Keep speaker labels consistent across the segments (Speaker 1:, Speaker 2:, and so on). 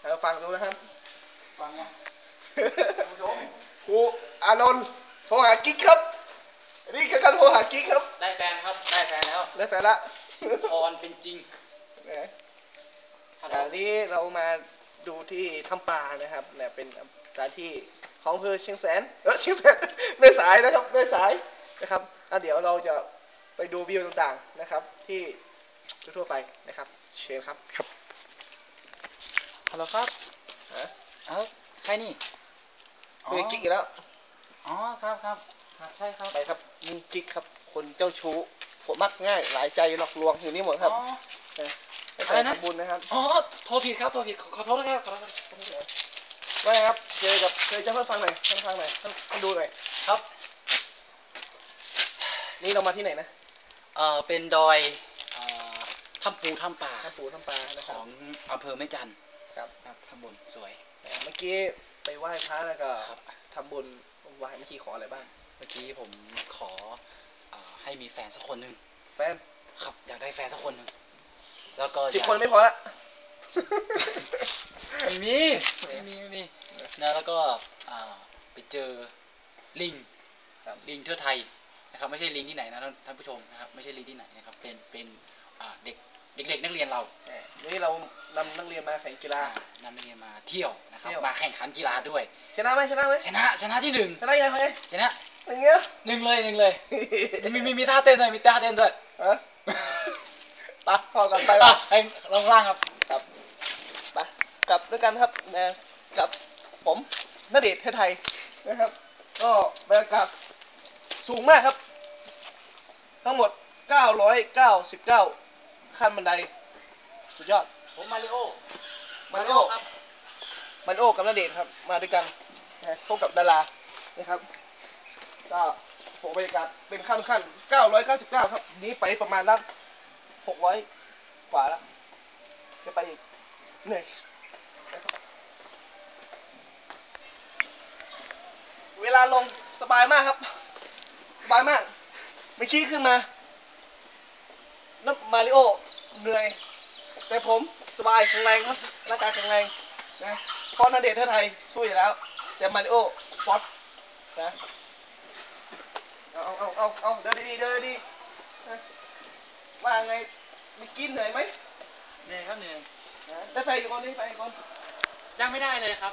Speaker 1: เอาฟังดูนะครับ
Speaker 2: ฟังไง
Speaker 1: ครูอานนท์โทรหากิ๊กครับ นี่คือการโทรหากิ๊กครับ
Speaker 2: ได้แฟนครับ ได้แฟนแล้ว
Speaker 1: ได้แฟนละ
Speaker 2: พรเป็นจริง
Speaker 1: นะ
Speaker 2: ฮัลโหล
Speaker 1: อันนี้เรามาดูที่ถ้ำปลานะครับเนี่ยเป็นสถานที่ของอำเภอเชียงแสน เออเชียงแสนแม่สายนะครับแม่สายนะครับอะเดี๋ยวเราจะไปดูวิวต่างๆนะครับ ที่ทั่วๆไปนะครับ เชิญครับครับ
Speaker 2: ฮัลโหลครับ
Speaker 1: ฮะ
Speaker 2: เอ้าใครนี่
Speaker 1: คุยกับกิ๊กอีกแล้ว
Speaker 2: อ๋อครับครับครับใช่ครับ
Speaker 1: ไปครับนี่กิ๊กครับ คนเจ้าชู้ผมมักง่ายหลายใจหลอกลวงอยู่นี่หมดครับ
Speaker 2: อ๋อ
Speaker 1: ไม่
Speaker 2: อะ
Speaker 1: ใส่
Speaker 2: ไรนะ
Speaker 1: ทำบุญนะครับ
Speaker 2: อ๋อโทรผิดครับโทรผิดขอขอโทษนะครับขอโทษครับ
Speaker 1: ว่าไงครับเจอกับเจอเจ้าเพื่อนฟังหน่อยเพื่อนฟังหน่อยให้ให้ดูหน่อย
Speaker 2: ครับ
Speaker 1: นี่เรามาที่ไหนนะ
Speaker 2: เอ่อเป็นดอยเอ่อถ้ำปูถ้ำป่า
Speaker 1: ท่าปูท่าปลานะค
Speaker 2: ข
Speaker 1: รับ
Speaker 2: องอำเภอแม่จันทร์
Speaker 1: ครับ
Speaker 2: ครับข้างบนสวย
Speaker 1: เมื่อกี้ไปไหว้พระแล้วก็
Speaker 2: ครับ
Speaker 1: ทำบุญไหว้เมื่อกี้ขออะไรบ้าง
Speaker 2: เมื่อกี้ผมขอเอ่อให้มีแฟนสักคนหนึ่ง
Speaker 1: แฟน
Speaker 2: ครับ อยากได้แฟนสักคนหนึ่งแล้วก็
Speaker 1: สิบ
Speaker 2: อยาก
Speaker 1: คนไม่พอละ
Speaker 2: ไม่มีไม่มีไม่มีนะแล้วก็อ่าไปเจอลิง
Speaker 1: ครับ
Speaker 2: ลิงเทือไทยนะครับไม่ใช่ลิงที่ไหนนะท่านท่านผู้ชมนะครับไม่ใช่ลิงที่ไหนนะครับเป็นเป็นอ่าเด็ก เด็กๆนักเรียนเรา
Speaker 1: แหมนี่เรานำนักเรียนมาแข่งกีฬา
Speaker 2: อ่านำนักเรียนมาเที่ยวนะครับ
Speaker 1: เที่ยว
Speaker 2: มาแข่งขันกีฬาด้วย
Speaker 1: ชนะไหมชนะไหม
Speaker 2: ชนะชนะที่หนึ่ง
Speaker 1: ชนะยังไง
Speaker 2: ชนะ
Speaker 1: อย่างเงี้ย
Speaker 2: หนึ่งเลยหนึ่งเลย มีมีมีท่าเต้นด้วยมีท่าเต้นด้วย
Speaker 1: ฮะไปพอกันไป
Speaker 2: อะ
Speaker 1: วะ
Speaker 2: ให้ลองล่างครับ
Speaker 1: ครับ ไปกลับด้วยกันครับนะกับผมนเดชน์เทศไทยนะครับ ก็บรรยากาศสูงมากครับ ทั้งหมด 999 ขั้นบันได สุดยอด
Speaker 2: ผมมาริโอ
Speaker 1: มาริโอ
Speaker 2: ครับ
Speaker 1: มาริโอกับนเดชน์ครับ มาด้วยกันนะพบกับดารานะครับ ก็โหบรรยากาศเป็นขั้นขั้น999 ครับ นี้ไปประมาณละ600 กว่าแล้ว จะไปอีกเหนื่อยนะครับเวลาลงสบายมากครับ สบายมาก เมื่อกี้ขึ้นมานับมาริโอ เหนื่อย แต่ผมสบายแข็งแรงครับร่างกายแข็งแรงนะเพราะนาเดชน์เทศไทยสู้อยู่แล้ว แต่มาริโอฟอสนะเอาเอาเอาเอาเอาเดินดีๆเดินดีๆนะว่าไงเมื่อกี้เหนื่อยไหม
Speaker 2: เหนื่อยครับเหนื่อย
Speaker 1: นะได้ไปกี่คนได้ไปกี่คน
Speaker 2: ยังไม่ได้เลยครับ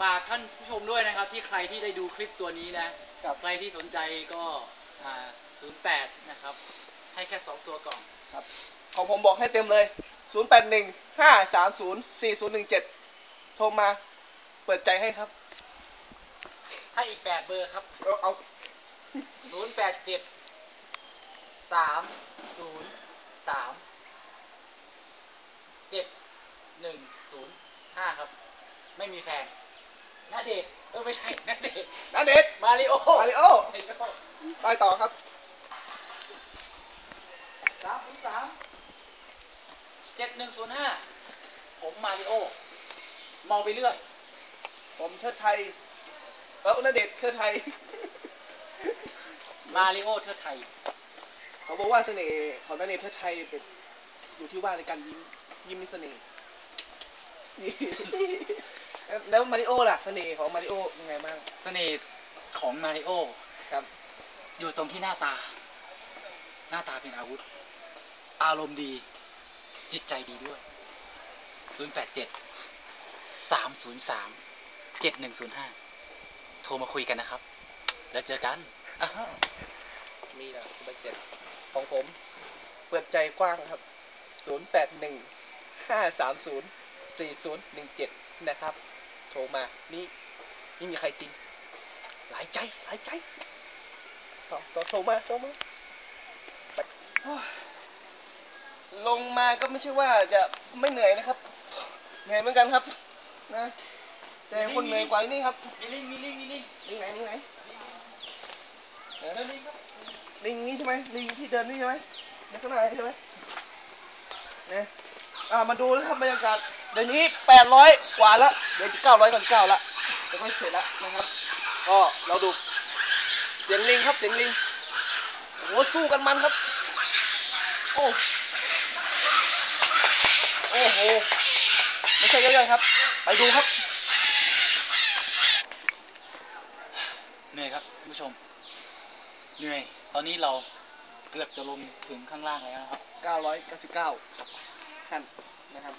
Speaker 2: ฝากท่านผู้ชมด้วยนะครับ ที่ใครที่ได้ดูคลิปตัวนี้นะ
Speaker 1: ครับ
Speaker 2: ใครที่สนใจก็อ่า08 นะครับ ให้แค่ 2 ตัวก่อน
Speaker 1: ของผมบอกให้เต็มเลย 0 8 1 5 3 0 4 0 1 7 โทรมาเปิดใจให้ครับ
Speaker 2: ให้อีก8เบอร์ครับ
Speaker 1: เอาเอา
Speaker 2: 087 3 0 3 7 1 0 5ครับ ไม่มีแฟนนาเดชน์เออไม่ใช่นาเดชน์
Speaker 1: นาเดชน์
Speaker 2: มาริโอ
Speaker 1: มาริโอไปต่อครับ
Speaker 2: สามศูนย์สาม เจ็ดหนึ่งศูนย์ห้าผมมาริโอมองไปเรื่อย
Speaker 1: ผมเทิดไทยเออนาเดชน์เทิดไทย
Speaker 2: มาริโอเทิดไทย
Speaker 1: เขาบอกว่าเสน่ห์ของนาเดชน์เทิดไทยเป็นอยู่ที่ว่าในการยิ้มยิ้มมีเสน่ห์ แล้วมาริโอล่ะเสน่ห์ของมาริโอยังไงบ้าง
Speaker 2: เสน่ห์ของมาริโอ
Speaker 1: ครับ
Speaker 2: อยู่ตรงที่หน้าตา หน้าตาเป็นอาวุธ อารมณ์ดี จิตใจดีด้วย 087 303 7105 โทรมาคุยกันนะครับ แล้วเจอกันอ้าว
Speaker 1: มีนะสบายเจ็ดของผม เปิดใจกว้างครับ 0 8 1 5 3 0 4 0 1 7 นะครับ โทรมานี่ไม่มีใครจริง หลายใจ หลายใจ ต่อต่อโทรมาโทรมาไปโอ้ย ลงมาก็ไม่ใช่ว่าจะไม่เหนื่อยนะครับ เหนื่อยเหมือนกันครับ นะ แต่คนเหนื่อยกว่านี่ครับ
Speaker 2: มีลิงมีลิงมีลิง
Speaker 1: นี่ไหนนี่ไหน
Speaker 2: เดินลิงครับ
Speaker 1: ลิงนี่ใช่ไหมลิงที่เดินนี่ใช่ไหมในข้างในใช่ไหมเนี่ยอ่ามาดูนะครับบรรยากาศเดี๋ยวนี้แปดร้อยกว่าละเดี๋ยวจะเก้าร้อยกันเก้าละเดี๋ยวก็เสร็จละนะครับก็เราดู เสียงลิงครับเสียงลิงโอ้โหสู้กันมันครับ โอ้ โอ้โห ไม่ใช่ยังครับ ไปดูครับ
Speaker 2: เหนื่อยครับคุณผู้ชม เหนื่อย ตอนนี้เราเกือบจะลงถึงข้างล่างแล้วนะครับ
Speaker 1: 999ขั้นนะครับ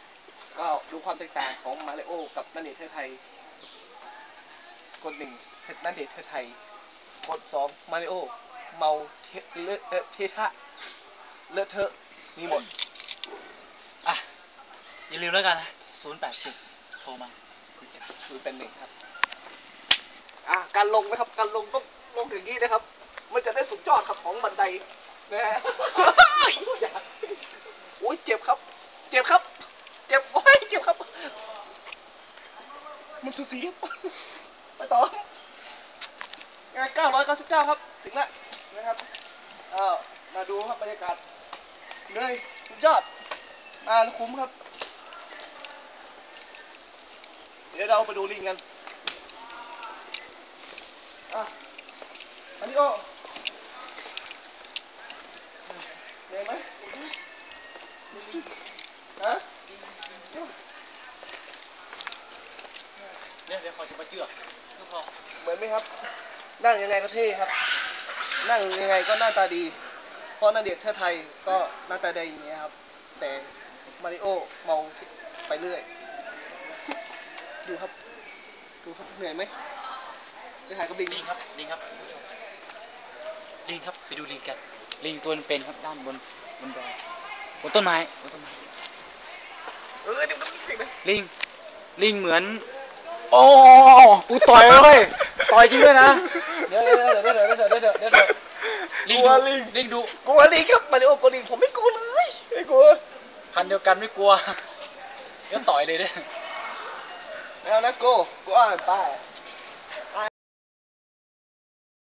Speaker 1: ก็ดูความแตกต่างของมาริโอกับนันเดชน์เทอไทย กดหนึ่งนันเดชน์เทอไทย กดสองมาริโอ เมาเทเลอะเอ่อเททะเลอะเทอะมีหมด
Speaker 2: อะ อย่าลืมแล้วกันนะ087โทรมาคุยกัน
Speaker 1: คือเป็นหนึ่งครับ อะการลงนะครับ การลงต้องลงอย่างนี้นะครับ มันจะได้สุดยอดครับของบันไดนะฮะโอ้ยเจ็บครับ เจ็บครับ เจ็บโอ้ยเจ็บครับ มันสูสีครับไปต่องาน999ครับ ถึงแล้วนะครับเออมาดูครับบรรยากาศเลยสุดยอด อ่าคุ้มครับ เดี๋ยวเราไปดูลิงกันอะอันนี้ก็เหนื่อยไหมฮะ
Speaker 2: เนี่ยเดี๋ยวขอจะมาเจือกก็พอ
Speaker 1: เหมือนไหมครับ นั่งยังไงก็เท่ครับ นั่งยังไงก็หน้าตาดี เพราะนันเดชน์เทอไทยก็หน้าตาดีอย่างเงี้ยครับ แต่มาริโอเมาไปเรื่อย ดูครับ ดูครับเหนื่อยไหมไปถ่ายกับลิง
Speaker 2: ลิงครับลิงครับลิงครับไปดูลิงกันลิงตัวนึงเป็นครับด้านบนบนดอยบนต้นไม้บนต้นไม้
Speaker 1: เออดูลิงไหม
Speaker 2: ลิงลิงเหมือน โอ้กูต่อยเลยต่อยจริงด้วยนะ
Speaker 1: เดี๋ยวเดี๋ยวเดี๋ยวเดี๋ยวเดี๋ยวเดี๋ยวเดี๋ยว
Speaker 2: ลิงดู
Speaker 1: ลิง
Speaker 2: ดู
Speaker 1: กลัวลิงครับมาริโอกลัวลิงผมไม่กลัวเลยไม่กลัว
Speaker 2: พันเดียวกันไม่กลัวก็ต่อยเลยเด้
Speaker 1: I wanna go. Go on by